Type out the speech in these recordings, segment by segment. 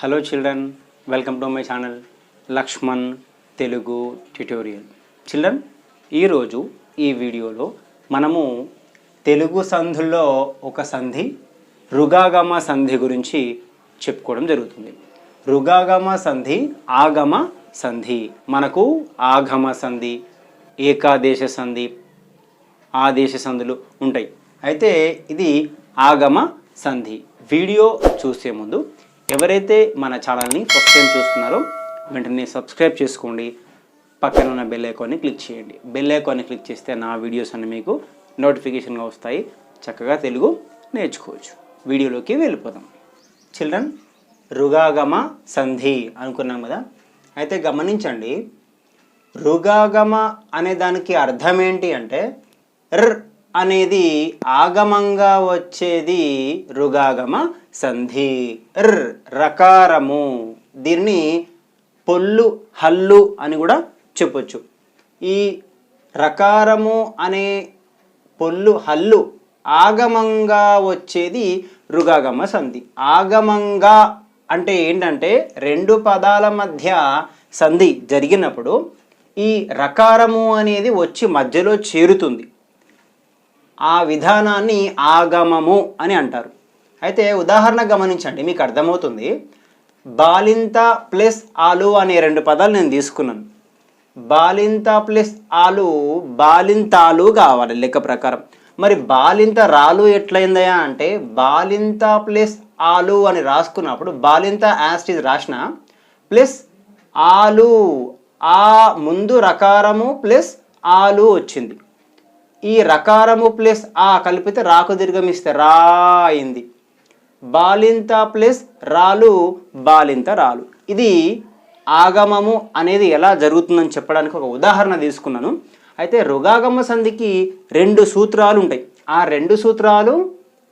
Hello children welcome to my channel Lakshman Telugu tutorial children ఈరోజు ఈ వీడియోలో మనము తెలుగు సంధుల్లో ఒక సంధి రుగాగమ సంధి గురించి చెప్పుకోవడం జరుగుతుంది. రుగాగమ సంధి ఆగమ సంధి. మనకు ఆగమ సంధి ఏకాదేశ సంధి ఆదేశ సంధులు ఉంటాయి. అయితే ఇది ఆగమ సంధి. వీడియో చూసే ముందు ఎవరైతే మన ఛానల్ని ఫస్ట్ టైం చూస్తున్నారో వెంటనే సబ్స్క్రైబ్ చేసుకోండి. పక్కన ఉన్న బెల్ ఐకాన్ని క్లిక్ చేయండి. బెల్ ఐకాన్ని క్లిక్ చేస్తే నా వీడియోస్ అన్ని మీకు నోటిఫికేషన్గా వస్తాయి. చక్కగా తెలుగు నేర్చుకోవచ్చు. వీడియోలోకి వెళ్ళిపోదాం. చిల్డ్రన్ రుగాగమ సంధి అనుకున్నాం కదా? అయితే గమనించండి. రుగాగమ అనే దానికి అర్థం ఏంటి అంటే ర్ అనేది ఆగమంగా వచ్చేది రుగాగమ సంధి. ర్ రకారము. దీన్ని పొల్లు హల్లు అని కూడా చెప్పొచ్చు. ఈ రకారము అనే పొల్లు హల్లు ఆగమంగా వచ్చేది రుగాగమ సంధి. ఆగమంగా అంటే ఏంటంటే రెండు పదాల మధ్య సంధి జరిగినప్పుడు ఈ రకారము అనేది వచ్చి మధ్యలో చేరుతుంది. ఆ విధానాన్ని ఆగమము అని అంటారు. అయితే ఉదాహరణ గమనించండి మీకు అర్థమవుతుంది. బాలింత ప్లస్ ఆలు అనే రెండు పదాలు నేను తీసుకున్నాను. బాలింత ప్లస్ ఆలు బాలింతాలు కావాలి లెక్క ప్రకారం. మరి బాలింత రాలు ఎట్లయిందయా అంటే బాలింత ప్లస్ ఆలు అని రాసుకున్నప్పుడు బాలింత యాస్టిజ్ రాసిన ప్లస్ ఆలు ఆ ముందు రకారము ప్లస్ ఆలు వచ్చింది. ఈ రకారము ప్లస్ ఆ కలిపితే రాకు దీర్ఘం ఇస్తే రా అయింది. బాలింత ప్లస్ రాలు బాలింత రాలు. ఇది ఆగమము అనేది ఎలా జరుగుతుందని చెప్పడానికి ఒక ఉదాహరణ తీసుకున్నాను. అయితే రుగాగమ సంధికి రెండు సూత్రాలు ఉంటాయి. ఆ రెండు సూత్రాలు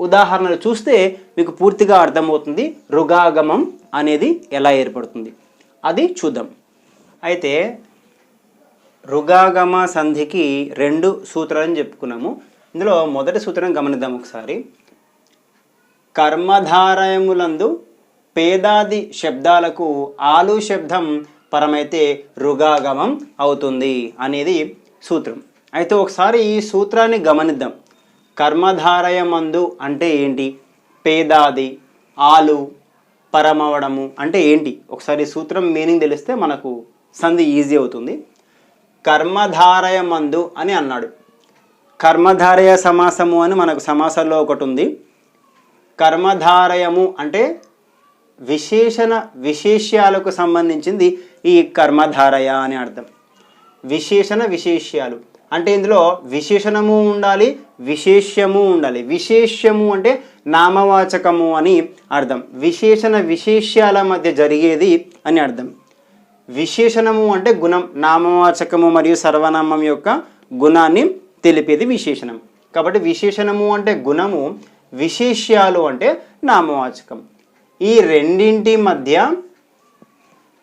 ఉదాహరణలు చూస్తే మీకు పూర్తిగా అర్థమవుతుంది రుగాగమం అనేది ఎలా ఏర్పడుతుంది. అది చూద్దాం. అయితే రుగాగమ సంధికి రెండు సూత్రాలను చెప్పుకున్నాము. ఇందులో మొదటి సూత్రం గమనిద్దాం ఒకసారి. కర్మధారయములందు పేదాది శబ్దాలకు ఆలు శబ్దం పరమైతే రుగాగమం అవుతుంది అనేది సూత్రం. అయితే ఒకసారి ఈ సూత్రాన్ని గమనిద్దాం. కర్మధారయమందు అంటే ఏంటి? పేదాది ఆలు పరమవడము అంటే ఏంటి? ఒకసారి సూత్రం మీనింగ్ తెలిస్తే మనకు సంధి ఈజీ అవుతుంది. కర్మధారయమందు అని అన్నాడు. కర్మధారయ సమాసము అని మనకు సమాసంలో ఒకటి ఉంది కర్మధారయము అంటే విశేషణ విశేష్యాలకు సంబంధించింది ఈ కర్మధారయ అని అర్థం. విశేషణ విశేష్యాలు. అంటే ఇందులో విశేషణము ఉండాలి విశేష్యము ఉండాలి. విశేష్యము అంటే నామవాచకము అని అర్థం. విశేషణ విశేష్యాల మధ్య జరిగేది అని అర్థం. విశేషణము అంటే గుణం నామవాచకము మరియు సర్వనామం యొక్క గుణాన్ని తెలిపేది విశేషణం. కాబట్టి విశేషణము అంటే గుణము విశేష్యాలు అంటే నామవాచకం. ఈ రెండింటి మధ్య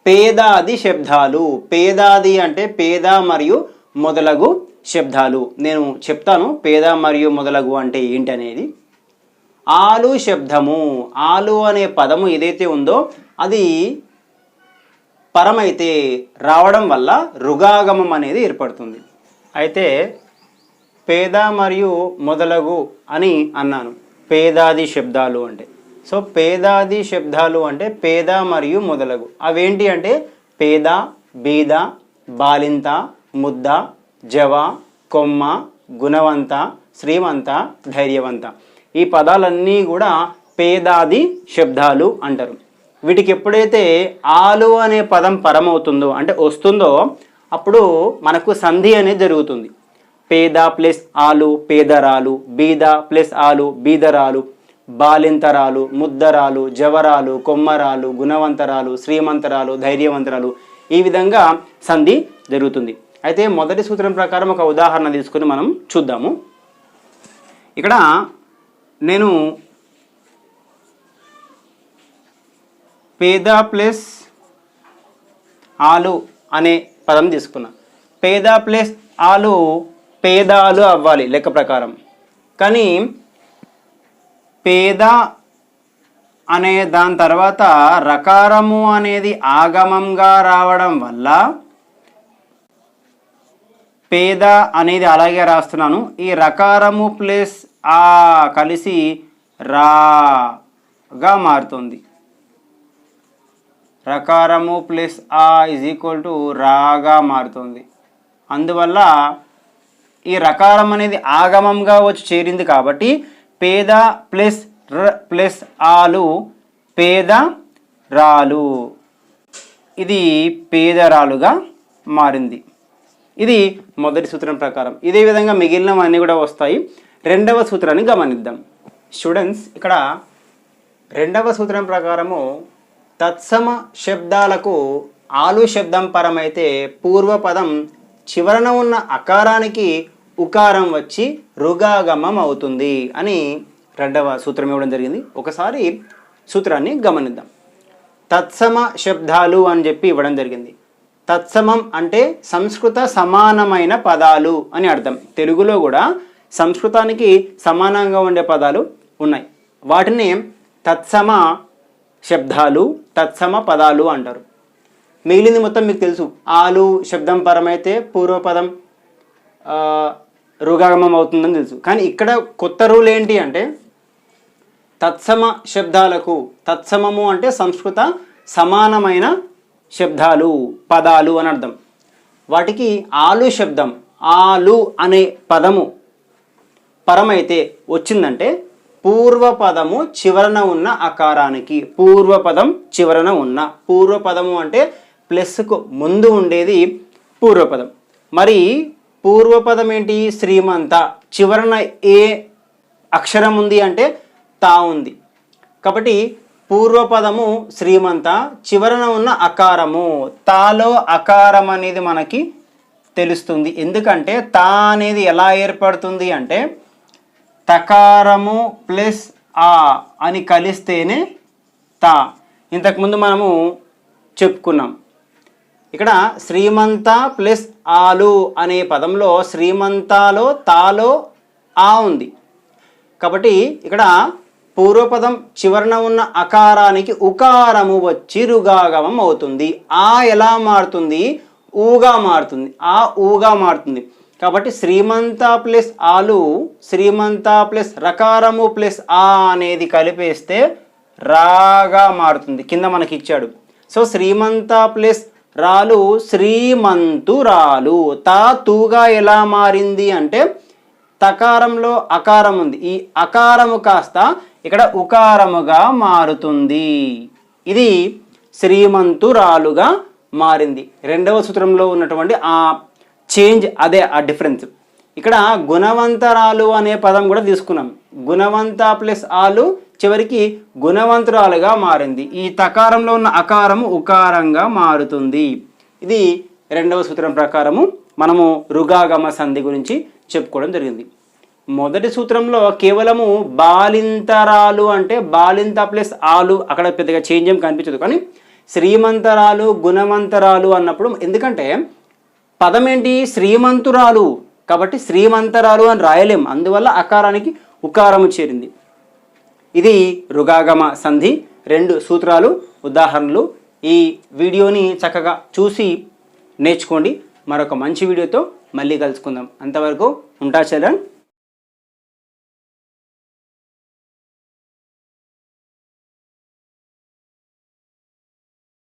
పేదాది శబ్దాలు పేదాది అంటే పేద మరియు మొదలగు శబ్దాలు. నేను చెప్తాను పేద మరియు మొదలగు అంటే ఏంటి అనేది. ఆలు శబ్దము ఆలు అనే పదము ఏదైతే ఉందో అది పరమైతే రావడం వల్ల రుగాగమం అనేది ఏర్పడుతుంది. అయితే పేద మరియు మొదలగు అని అన్నాను. పేదాది శబ్దాలు అంటే. సో పేదాది శబ్దాలు అంటే పేద మరియు మొదలగు. అవేంటి అంటే? పేద బీద బాలింత ముద్ద జవ కొమ్మ గుణవంత శ్రీమంత ధైర్యవంత. ఈ పదాలన్నీ కూడా పేదాది శబ్దాలు అంటారు. వీటికి ఎప్పుడైతే ఆలు అనే పదం పరమవుతుందో అంటే వస్తుందో అప్పుడు మనకు సంధి అనేది జరుగుతుంది. పేద ప్లస్ ఆలు పేదరాలు బీద ప్లస్ ఆలు బీదరాలు బాలింతరాలు ముద్దరాలు జవరాలు కొమ్మరాలు గుణవంతరాలు శ్రీమంతరాలు ధైర్యవంతరాలు ఈ విధంగా సంధి జరుగుతుంది. అయితే మొదటి సూత్రం ప్రకారం ఒక ఉదాహరణ తీసుకొని మనం చూద్దాము. ఇక్కడ నేను పేద ప్లస్ ఆలు అనే పదం తీసుకున్నా. పేద ప్లస్ ఆలు పేదాలు అవ్వాలి లెక్క ప్రకారం. కానీ పేద అనే దాని తర్వాత రకారము అనేది ఆగమంగా రావడం వల్ల పేద అనేది అలాగే రాస్తున్నాను. ఈ రకారము ప్లస్ ఆ కలిసి రాగా మారుతుంది. రకారము ప్లస్ ఆ ఇజ్ ఈక్వల్ టు రాగా మారుతుంది. అందువల్ల ఈ రకారం అనేది ఆగమంగా వచ్చి చేరింది కాబట్టి పేద ప్లస్ ర ప్లస్ ఆలు పేద రాలు. ఇది పేదరాలుగా మారింది. ఇది మొదటి సూత్రం ప్రకారం. ఇదే విధంగా మిగిలినవన్నీ కూడా వస్తాయి. రెండవ సూత్రాన్ని గమనిద్దాం. స్టూడెంట్స్ ఇక్కడ రెండవ సూత్రం ప్రకారము తత్సమ శబ్దాలకు ఆలు శబ్దం పరమైతే పూర్వపదం చివరన ఉన్న అకారానికి ఉకారం వచ్చి రుగాగమం అవుతుంది అని రెండవ సూత్రం ఇవ్వడం జరిగింది. ఒకసారి సూత్రాన్ని గమనిద్దాం. తత్సమ శబ్దాలు అని చెప్పి ఇవ్వడం జరిగింది. తత్సమం అంటే సంస్కృత సమానమైన పదాలు అని అర్థం. తెలుగులో కూడా సంస్కృతానికి సమానంగా ఉండే పదాలు ఉన్నాయి. వాటిని తత్సమ శబ్దాలు తత్సమ పదాలు అంటారు. మిగిలింది మొత్తం మీకు తెలుసు. ఆలు శబ్దం పరమైతే పూర్వపదం రుగాగమం అవుతుందని తెలుసు. కానీ ఇక్కడ కొత్త రూల్ ఏంటి అంటే తత్సమ శబ్దాలకు తత్సమము అంటే సంస్కృత సమానమైన శబ్దాలు పదాలు అని అర్థం. వాటికి ఆలు శబ్దం ఆలు అనే పదము పరమైతే వచ్చిందంటే పూర్వపదము చివరన ఉన్న అకారానికి పూర్వపదం చివరన ఉన్న. పూర్వపదము అంటే ప్లస్కు ముందు ఉండేది పూర్వపదం. మరి పూర్వపదం ఏంటి? శ్రీమంత. చివరన ఏ అక్షరం ఉంది అంటే తా ఉంది. కాబట్టి పూర్వపదము శ్రీమంత చివరన ఉన్న అకారము. తాలో అకారం అనేది మనకి తెలుస్తుంది. ఎందుకంటే తా అనేది ఎలా ఏర్పడుతుంది అంటే తకారము ప్లస్ ఆ అని కలిస్తేనే తా. ఇంతకుముందు మనము చెప్పుకున్నాం. ఇక్కడ శ్రీమంత ప్లస్ ఆలు అనే పదంలో శ్రీమంతాలో తాలో ఆ ఉంది. కాబట్టి ఇక్కడ పూర్వపదం చివరన ఉన్న అకారానికి ఉకారము వచ్చి రుగాగమం అవుతుంది. ఆ ఎలా మారుతుంది? ఊగా మారుతుంది. ఆ ఊగా మారుతుంది. కాబట్టి శ్రీమంత ప్లస్ ఆలు శ్రీమంత ప్లస్ రకారము ప్లస్ ఆ అనేది కలిపేస్తే రాగా మారుతుంది. కింద మనకి ఇచ్చాడు. సో శ్రీమంత ప్లస్ రాలు శ్రీమంతురాలు తా తూగా ఎలా మారింది అంటే తకారంలో అకారం ఉంది. ఈ అకారము కాస్త ఇక్కడ ఉకారముగా మారుతుంది. ఇది శ్రీమంతురాలుగా మారింది. రెండవ సూత్రంలో ఉన్నటువంటి ఆ చేంజ్ అదే ఆ డిఫరెన్స్. ఇక్కడ గుణవంతరాలు అనే పదం కూడా తీసుకున్నాం. గుణవంత ప్లస్ ఆలు చివరికి గుణవంతురాలుగా మారింది. ఈ తకారంలో ఉన్న అకారము ఉకారంగా మారుతుంది. ఇది రెండవ సూత్రం ప్రకారము మనము రుగాగమ సంధి గురించి చెప్పుకోవడం జరిగింది. మొదటి సూత్రంలో కేవలము బాలింతరాలు అంటే బాలింత ప్లస్ ఆలు అక్కడ పెద్దగా చేంజ్ ఏం కనిపించదు. కానీ శ్రీమంతరాలు గుణవంతరాలు అన్నప్పుడు ఎందుకంటే పదం ఏంటి? శ్రీమంతురాలు. కాబట్టి శ్రీమంతరాలు అని రాయలేం. అందువల్ల అకారానికి ఉకారము చేరింది. ఇది రుగాగమ సంధి. రెండు సూత్రాలు ఉదాహరణలు. ఈ వీడియోని చక్కగా చూసి నేర్చుకోండి. మరొక మంచి వీడియోతో మళ్ళీ కలుసుకుందాం. అంతవరకు ఉంటా చరణ్.